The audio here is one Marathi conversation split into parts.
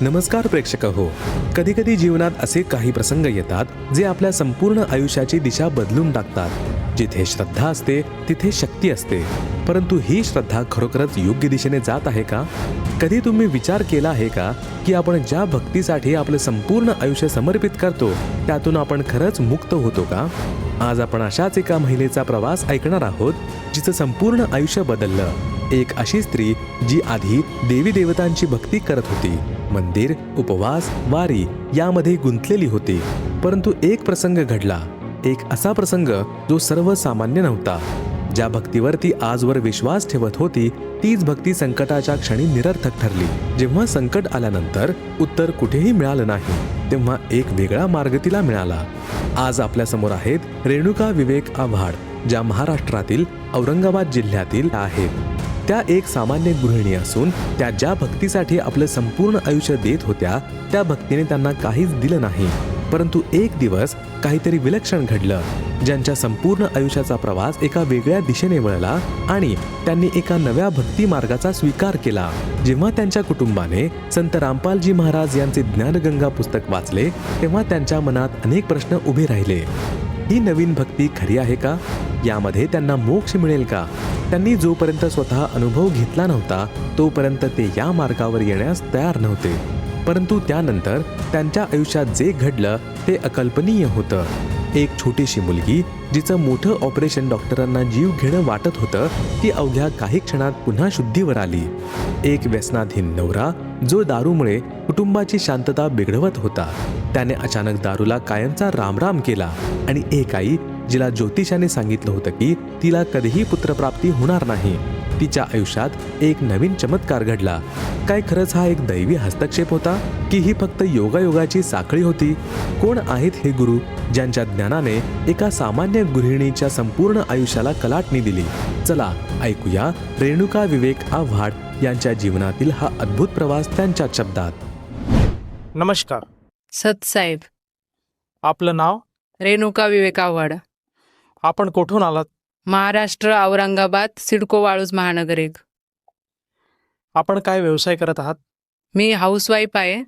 नमस्कार प्रेक्षक हो. कधी कधी जीवनात असे काही प्रसंग येतात जे आपल्या संपूर्ण आयुष्याची दिशा बदलून टाकतात. जिथे श्रद्धा असते तिथे शक्ती असते. परंतु ही श्रद्धा खरोखरच योग्य दिशेने जात आहे का? कधी तुम्ही विचार केला आहे का की आपण ज्या भक्तीसाठी आपलं संपूर्ण आयुष्य समर्पित करतो त्यातून आपण खरंच मुक्त होतो का? आज आपण अशाच एका महिलेचा प्रवास ऐकणार आहोत जिचं संपूर्ण आयुष्य बदललं. एक अशी स्त्री जी आधी देवी देवतांची भक्ती करत होती. मंदिर उपवास वारी यामध्ये गुंतलेली होती. परंतु एक प्रसंग घडला. एक असा प्रसंग जो सर्वसामान्य नव्हता. ज्या भक्तीवर ती आजवर विश्वास ठेवत होती तीच भक्ती संकटाच्या क्षणी निरर्थक ठरली. जेव्हा संकट आल्यानंतर उत्तर कुठेही मिळालं नाही तेव्हा एक वेगळा मार्ग तिला मिळाला. आज आपल्यासमोर आहेत रेणुका विवेक आव्हाड ज्या महाराष्ट्रातील औरंगाबाद जिल्ह्यातील आहेत. त्या एक सामान्य गृहिणी असून त्या ज्या भक्तीसाठी आपलं संपूर्ण आयुष्य देत होत्या त्या भक्तीने त्यांना काहीच दिलं नाही. परंतु एक दिवस काहीतरी विलक्षण घडलं. ज्यांच्या संपूर्ण आयुष्याचा प्रवास एका वेगळ्या दिशेने वळला आणि त्यांनी एका नव्या भक्ती मार्गाचा स्वीकार केला. जेव्हा त्यांच्या कुटुंबाने संत रामपालजी महाराज यांचे ज्ञानगंगा पुस्तक वाचले तेव्हा त्यांच्या मनात अनेक प्रश्न उभे राहिले. ही नवीन भक्ती खरी आहे का? यामध्ये त्यांना मोक्ष मिळेल का? त्यांनी जोपर्यंत स्वतः अनुभव घेतला नव्हता तोपर्यंत ते या मार्गावर येण्यास तयार नव्हते. परंतु त्यानंतर त्यांच्या आयुष्यात जे घडलं ते अकल्पनीय होतं. एक छोटीशी मुलगी जिचं मोठं ऑपरेशन डॉक्टरांना जीव घेणं वाटत होतं ती अवघ्या काही क्षणात पुन्हा शुद्धीवर आली. एक व्यसनाधीन नवरा जो दारूमुळे कुटुंबाची शांतता बिघडवत होता. त्याने अचानक दारूला कायमचा रामराम केला. आणि एक आई जिला ज्योतिषाने सांगितलं होतं की तिला कधीही पुत्रप्राप्ती होणार नाही. तिच्या आयुष्यात एक नवीन चमत्कार घडला. काय खरंच हा एक दैवी हस्तक्षेप होता? की ही फक्त योगायोगाची साखळी होती? कोण आहेत हे गुरु ज्यांच्या ज्ञानाने एका सामान्य गृहिणीच्या संपूर्ण आयुष्याला कलाटणी दिली? चला ऐकूया रेणुका विवेक आव्हाड यांच्या जीवनातील हा अद्भुत प्रवास त्यांच्या शब्दात. नमस्कार. सतसाहेब आपलं नाव? रेणुका विवेक आव्हाड. आपण कुठून आलात? महाराष्ट्र औरंगाबाद सिडको वाळूज महानगर एक. आपण काय व्यवसाय करत आहात? मी हाऊसवाईफ आहे.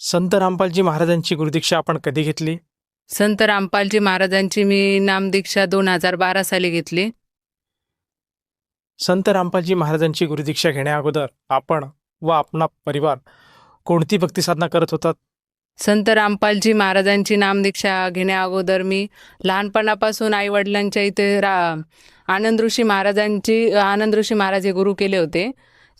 संत रामपालजी महाराजांची गुरुदीक्षा आपण कधी घेतली? संत रामपालजी महाराजांची मी नामदीक्षा दोन हजार बारा साली घेतली. संत रामपालजी महाराजांची गुरुदीक्षा घेण्या अगोदर आपण व आपला परिवार कोणती भक्ती साधना करत होतात? संत रामपालजी महाराजांची नामदीक्षा घेण्या अगोदर मी लहानपणापासून आईवडिलांच्या इथे रा आनंद ऋषी महाराजांची आनंद ऋषी महाराज हे गुरु केले होते.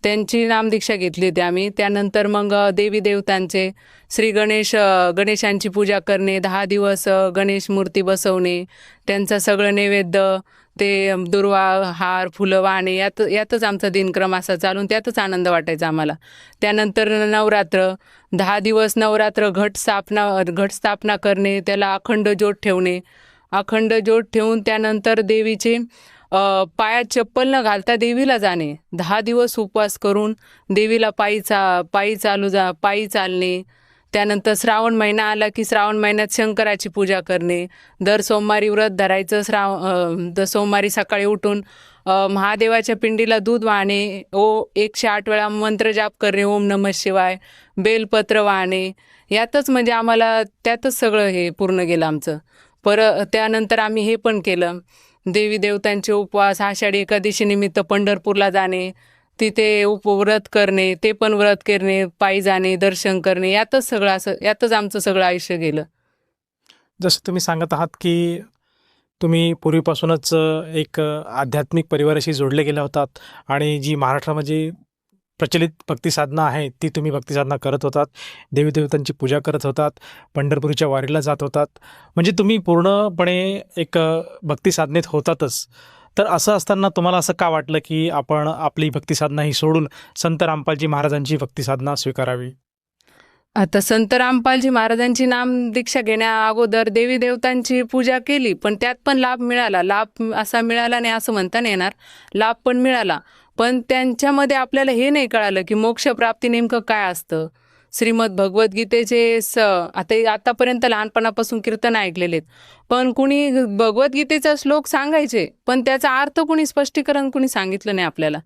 त्यांची नामदीक्षा घेतली होती आम्ही. त्यानंतर मग देवी देवतांचे श्री गणेश गणेशांची पूजा करणे दहा दिवस गणेश मूर्ती बसवणे त्यांचं सगळं नैवेद्य ते दुर्वा हार फुलं वाहणे यात यातच आमचा दिनक्रम असा चालून त्यातच आनंद वाटायचा आम्हाला. त्यानंतर नवरात्र दहा दिवस नवरात्र घट स्थापना घट स्थापना करणे त्याला अखंड ज्योत ठेवणे. अखंड ज्योत ठेवून त्यानंतर देवीचे पायात चप्पल न घालता देवीला जाणे. दहा दिवस उपवास करून देवीला पायी चा पायी चालू जा पायी चालणे. त्यानंतर श्रावण महिना आला की श्रावण महिन्यात शंकराची पूजा करणे. दर सोमवारी व्रत धरायचं श्राव दर सोमवारी सकाळी उठून महादेवाच्या पिंडीला दूध वाहणे. ओ एकशे आठ वेळा मंत्र जाप करणे ओम नमः शिवाय. बेलपत्र वाहणे. यातच म्हणजे आम्हाला त्यातच सगळं हे पूर्ण गेलं आमचं. पर त्यानंतर आम्ही हे पण केलं. देवी देवतांचे उपवास आषाढी एकादशी निमित्त पंढरपूरला जाणे तिथे उप व्रत करणे ते पण व्रत करणे पायी जाणे दर्शन करणे यातच सगळं असं यातच आमचं सगळं आयुष्य गेलं. जसं तुम्ही सांगत आहात की तुम्ही पूर्वीपासूनच एक आध्यात्मिक परिवाराशी जोडले गेल्या होतात आणि जी महाराष्ट्रामध्ये प्रचलित भक्तिसाधना आहे ती तुम्ही भक्तिसाधना करत होतात. देवी देवतांची पूजा करत होतात पंढरपूरच्या वारीला जात होतात. म्हणजे तुम्ही पूर्णपणे एक भक्तिसाधनेत होतातच. तर असं असताना तुम्हाला असं का वाटलं की आपण आपली भक्तिसाधना ही सोडून संत रामपालजी महाराजांची भक्तिसाधना स्वीकारावी? आता संत रामपालजी महाराजांची नामदीक्षा घेण्या अगोदर देवी देवतांची पूजा केली पण त्यात पण लाभ मिळाला. लाभ असा मिळाला नाही असं म्हणता नाही येणार. लाभ पण मिळाला. पण त्यांच्यामध्ये आपल्याला हे नाही कळालं की मोक्षप्राप्ती नेमकं काय असतं. श्रीमद भगवद्गीतेचे स आता आतापर्यंत लहानपणापासून कीर्तन ऐकलेले आहेत पण कुणी भगवद्गीतेचा श्लोक सांगायचे पण त्याचा अर्थ कुणी स्पष्टीकरण कुणी सांगितलं नाही आपल्याला.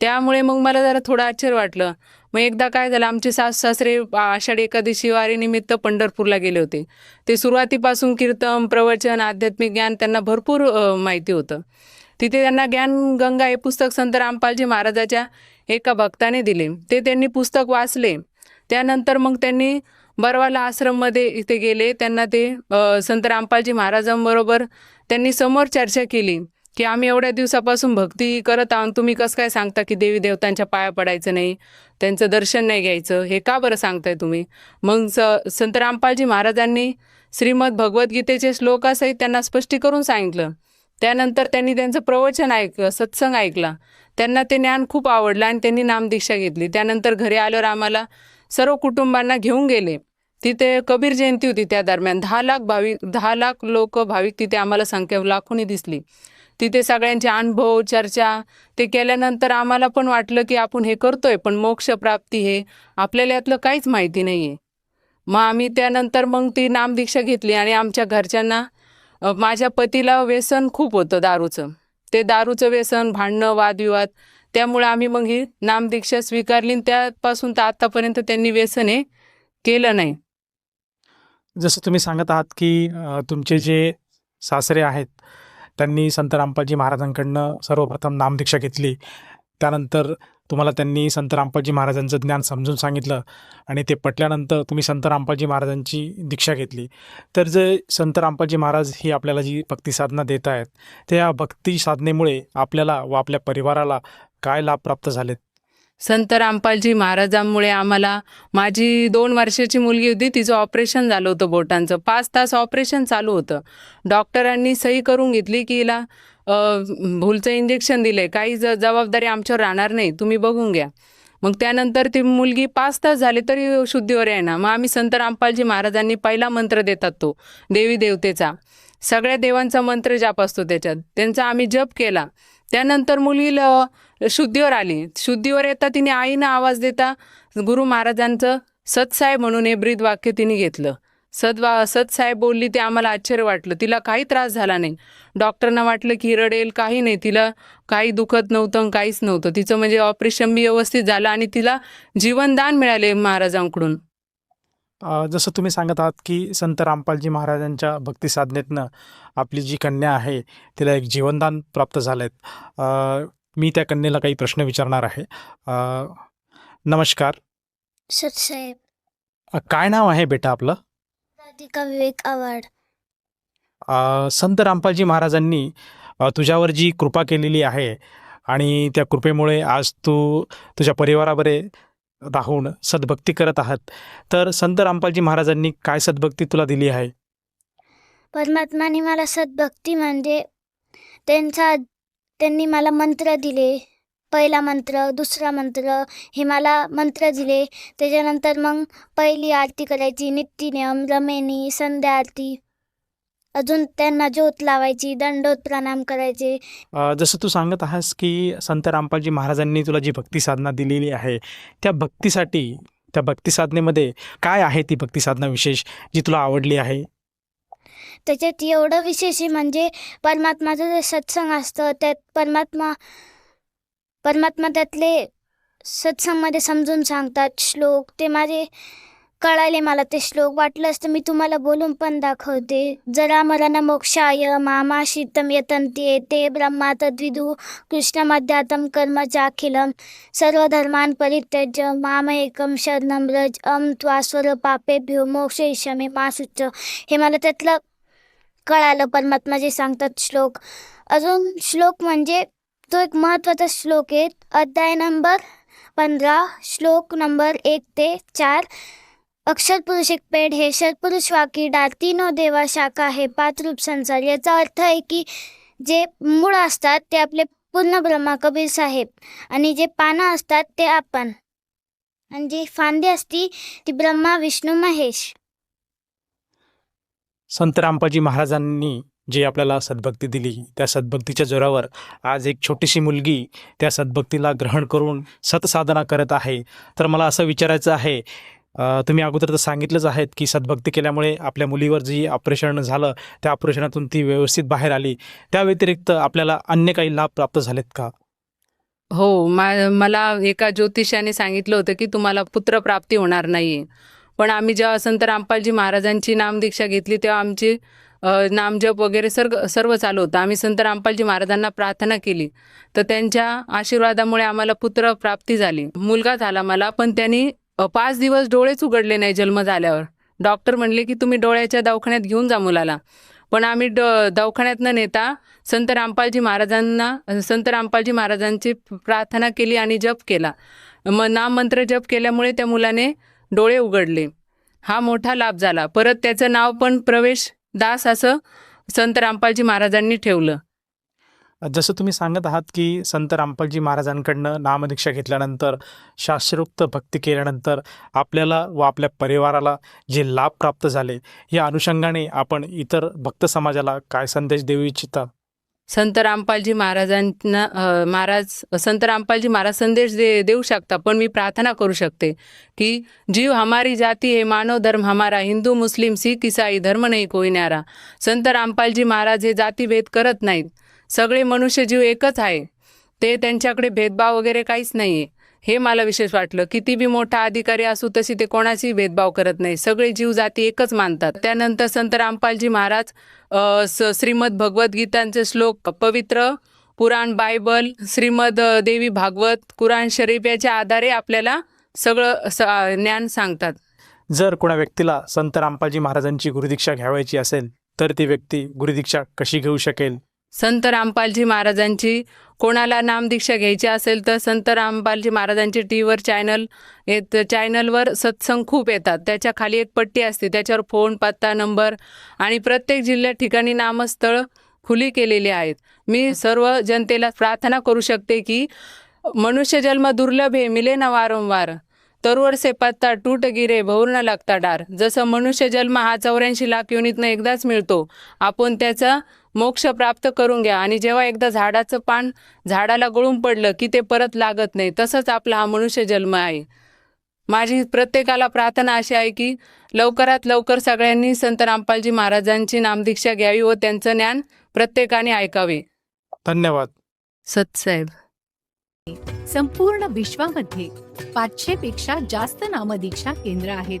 त्यामुळे मग मला जरा थोडं आश्चर्य वाटलं. मग एकदा काय झालं आमचे सासू सासरे आषाढी एकादशी वारीनिमित्त पंढरपूरला गेले होते. ते सुरुवातीपासून कीर्तन प्रवचन आध्यात्मिक ज्ञान त्यांना भरपूर माहिती होतं. तिथे त्यांना ज्ञान गंगा हे पुस्तक संत रामपालजी महाराजाच्या एका भक्ताने दिले. ते त्यांनी पुस्तक वाचले. त्यानंतर मग त्यांनी बरवाला आश्रममध्ये इथे गेले. त्यांना ते संत रामपालजी महाराजांबरोबर त्यांनी समोर चर्चा केली की आम्ही एवढ्या दिवसापासून भक्ती करत आहोत. तुम्ही कसं काय सांगता की देवी देवतांच्या पाया पडायचं नाही? त्यांचं दर्शन नाही घ्यायचं. हे का बरं सांगताय तुम्ही? मग स संत रामपालजी महाराजांनी श्रीमद भगवद्गीतेचे श्लोकासहित त्यांना स्पष्टी करून सांगितलं. त्यानंतर त्यांनी त्यांचं प्रवचन ऐक सत्संग ऐकला. त्यांना ते ज्ञान खूप आवडलं आणि त्यांनी नामदीक्षा घेतली. त्यानंतर घरी आल्यावर आम्हाला सर्व कुटुंबांना घेऊन गेले. तिथे कबीर जयंती होती त्या दरम्यान. दहा लाख भाविक दहा लाख लोक भाविक तिथे आम्हाला संख्या लाखोनी दिसली. तिथे सगळ्यांचे अनुभव चर्चा ते केल्यानंतर आम्हाला पण वाटलं की आपण हे करतोय पण मोक्षप्राप्ती हे आपल्याला यातलं काहीच माहिती नाही आहे मग आम्ही त्यानंतर मग ती नामदीक्षा घेतली आणि आमच्या घरच्यांना माझ्या पतीला व्यसन खूप होतं दारूचं. ते दारूचं व्यसन भांडणं वादविवाद त्यामुळे आम्ही मग ही नामदीक्षा स्वीकारली आणि त्यापासून तर आतापर्यंत त्यांनी व्यसन हे केलं नाही. जसं तुम्ही सांगत आहात की तुमचे जे सासरे आहेत त्यांनी संत रामपालजी महाराजांकडनं सर्वप्रथम नामदीक्षा घेतली. त्यानंतर तुम्हाला त्यांनी संत रामपालजी महाराजांचं ज्ञान समजून सांगितलं आणि ते पटल्यानंतर तुम्ही संत रामपालजी महाराजांची दीक्षा घेतली. तर जे संत रामपालजी महाराज ही आपल्याला जी भक्ती साधना देत आहेत त्या भक्ती साधनेमुळे आपल्याला व आपल्या परिवाराला काय लाभ प्राप्त झालेत? संत रामपालजी महाराजांमुळे आम्हाला माझी दोन वर्षाची मुलगी होती तिचं ऑपरेशन झालं होतं बोटांचं. पाच तास ऑपरेशन चालू होतं. डॉक्टरांनी सही करून घेतली की हिला भूलचं इंजेक्शन दिलं आहे काही ज जबाबदारी आमच्यावर राहणार नाही. तुम्ही बघून घ्या. मग त्यानंतर ती मुलगी पाच तास झाले तरी शुद्धीवर आहे ना मग आम्ही संत रामपालजी महाराजांनी पहिला मंत्र देतात तो देवी देवतेचा. सगळ्या देवांचा मंत्र जाप असतो त्याच्यात. त्यांचा आम्ही जप केला. त्यानंतर मुलीला शुद्धीवर आली. शुद्धीवर येता तिने आईनं आवाज देता गुरु महाराजांचं सतसाहेब म्हणून हे ब्रीद वाक्य तिने घेतलं. सदवा सतसाहेब बोलली ते आम्हाला आश्चर्य वाटलं. तिला काही त्रास झाला नाही. डॉक्टरना वाटलं की रडेल काही नाही. तिला काही दुखत नव्हतं काहीच नव्हतं. तिचं म्हणजे ऑपरेशन बी व्यवस्थित झालं आणि तिला जीवनदान मिळाले महाराजांकडून. जसं तुम्ही सांगत आहात की संत रामपालजी महाराजांच्या भक्ती साधनेतनं आपली जी कन्या आहे तिला एक जीवनदान प्राप्त झालं मी त्या कन्येला काही प्रश्न विचारणार आहे. नमस्कार. अ, काय नाव आहे बेटा आपलं? राधिका विवेक आव्हाड. अ, संत रामपालजी महाराजांनी तुझ्यावर जी कृपा केलेली आहे आणि त्या कृपेमुळे आज तू तुझ्या परिवाराबरे राहून सद्भक्ती करत आहात. तर संत रामपालजी महाराजांनी काय सद्भक्ती तुला दिली आहे? परमात्माने मला सद्भक्ती म्हणजे त्यांचा त्यांनी मला मंत्र दिले. पहिला मंत्र दुसरा मंत्र हे मला मंत्र दिले. त्याच्यानंतर मग पहिली आरती करायची नित्यनियम रमेनी संध्या आरती. अजून त्यांना ज्योत लावायची दंडोत प्रणाम करायचे. अ, जसं तू सांगत आहेस की संत रामपालजी महाराजांनी तुला जी भक्ती साधना दिलेली आहे त्या भक्तीसाठी त्या भक्ती साधनेमध्ये काय आहे ती भक्ती साधना विशेष जी तुला आवडली आहे? त्याच्यात एवढं विशेष आहे म्हणजे परमात्माचं जे सत्संग असतं त्यात परमात्मा परमात्मा त्यातले सत्संगमध्ये समजून सांगतात श्लोक. ते माझे कळाले मला ते श्लोक. वाटलंच तर मी तुम्हाला बोलून पण दाखवते. जरा मरण मोक्षाय मामा शीतम यतंते ते ब्रह्मा तद्विदु कृष्णमध्यातम कर्म चाखिलम सर्वधर्मान परित्यज्य माम एकम शरणम रज अम त्वास्वर पापेभ्यो मोक्षयिष्यामी मासुच्च हे मला त्यातलं कळालं परमात्मा जे सांगतात श्लोक. अजून श्लोक म्हणजे तो एक महत्त्वाचा श्लोक आहे. अध्याय नंबर पंधरा श्लोक नंबर एक ते चार. अक्षर पुरुष एक पेड हे षटपुरुष वाकी डाळ तीनो देवा शाखा हे पाच रूप संसार. याचा अर्थ आहे की जे मूळ असतात ते आपले पूर्ण ब्रह्मा कबीर साहेब आणि जे पानं असतात ते आपण. आणि जी फांदी असती ती ब्रह्मा विष्णू महेश. संत रामपाजी महाराजांनी जे आपल्याला सद्भक्ती दिली त्या सद्भक्तीच्या जोरावर आज एक छोटीशी मुलगी त्या सद्भक्तीला ग्रहण करून सतसाधना करत आहे. तर मला असं विचारायचं आहे तुम्ही अगोदर तर सांगितलंच आहेत की सद्भक्ती केल्यामुळे आपल्या मुलीवर जी ऑपरेशन झालं त्या ऑपरेशनातून ती व्यवस्थित बाहेर आली. त्या व्यतिरिक्त आपल्याला अन्य काही लाभ प्राप्त झालेत का? हो मा मला एका ज्योतिषाने सांगितलं होतं की तुम्हाला पुत्रप्राप्ती होणार नाही आहे पण आम्ही जेव्हा संत रामपालजी महाराजांची नामदीक्षा घेतली तेव्हा आमची नामजप वगैरे सर्व सर्व चालू होतं. आम्ही संत रामपालजी महाराजांना प्रार्थना केली. तर त्यांच्या आशीर्वादामुळे आम्हाला पुत्रप्राप्ती झाली. मुलगा झाला मला पण त्यांनी पाच दिवस डोळेच उघडले नाही जन्म झाल्यावर. डॉक्टर म्हणले की तुम्ही डोळ्याच्या दवाखान्यात घेऊन जा मुलाला. पण आम्ही ड दवाखान्यात न नेता संत रामपालजी महाराजांना संत रामपालजी महाराजांची प्रार्थना केली आणि जप केला. मग नाममंत्र जप केल्यामुळे त्या मुलाने डोळे उघडले. हा मोठा लाभ झाला. परत त्याचं नाव पण प्रवेश दास असं संत रामपालजी महाराजांनी ठेवलं. जसं तुम्ही सांगत आहात की संत रामपालजी महाराजांकडनं नामदीक्षा घेतल्यानंतर शास्त्रोक्त भक्ती केल्यानंतर आपल्याला व आपल्या परिवाराला जे लाभ प्राप्त झाले या अनुषंगाने आपण इतर भक्त समाजाला काय संदेश देऊ इच्छिता? संत रामपालजी महाराजांना महाराज संत रामपालजी महाराज संदेश दे देऊ शकता पण मी प्रार्थना करू शकते की जीव हमारी जाती है मानव धर्म हमारा हिंदू मुस्लिम सिख ईसाई धर्म नाही कोई न्यारा। संत रामपालजी महाराज हे जातीभेद करत नाहीत सगळे मनुष्यजीव एकच आहे. ते त्यांच्याकडे भेदभाव वगैरे काहीच नाही आहे हे मला विशेष वाटलं. किती बी मोठा अधिकारी असू तशी ते कोणाशी भेदभाव करत नाही. सगळे जीव जाती एकच मानतात. त्यानंतर संत रामपालजी महाराज स श्रीमद भगवद्गीतांचे श्लोक पवित्र पुराण बायबल श्रीमद देवी भागवत कुराण शरीफ याच्या आधारे आपल्याला सगळं ज्ञान सांगतात. जर कोणा व्यक्तीला संत रामपालजी महाराजांची गुरुदीक्षा घ्यावायची असेल तर ती व्यक्ती गुरुदीक्षा कशी घेऊ शकेल? संत रामपालजी महाराजांची कोणाला नामदीक्षा घ्यायची असेल तर संत रामपालजी महाराजांचे टी व्हीवर चॅनल येत चॅनलवर सत्संग खूप येतात. त्याच्याखाली एक पट्टी असते. त्याच्यावर फोन पत्ता नंबर आणि प्रत्येक जिल्ह्यात ठिकाणी नामस्थळ खुली केलेली आहेत. मी सर्व जनतेला प्रार्थना करू शकते की मनुष्य जन्म दुर्लभ आहे मिले ना वारंवार तरुवर से पत्ता टूट गिरे भौर न लागता डार. जसं मनुष्य जन्म हा चौऱ्याऐंशी लाख युनिटनं एकदाच मिळतो आपण त्याचा मोक्ष प्राप्त करून घ्या. आणि जेव्हा एकदा झाडाचं पान झाडाला गळून पडलं की ते परत लागत नाही तसंच आपला हा मनुष्य जन्म आहे. माझी प्रत्येकाला प्रार्थना अशी आहे की लवकरात लवकर सगळ्यांनी संत रामपालजी महाराजांची नामदीक्षा घ्यावी व त्यांचं ज्ञान प्रत्येकाने ऐकावे. धन्यवाद. सतसाहेब संपूर्ण विश्वामध्ये पाचशे पेक्षा जास्त नामदीक्षा केंद्र आहेत.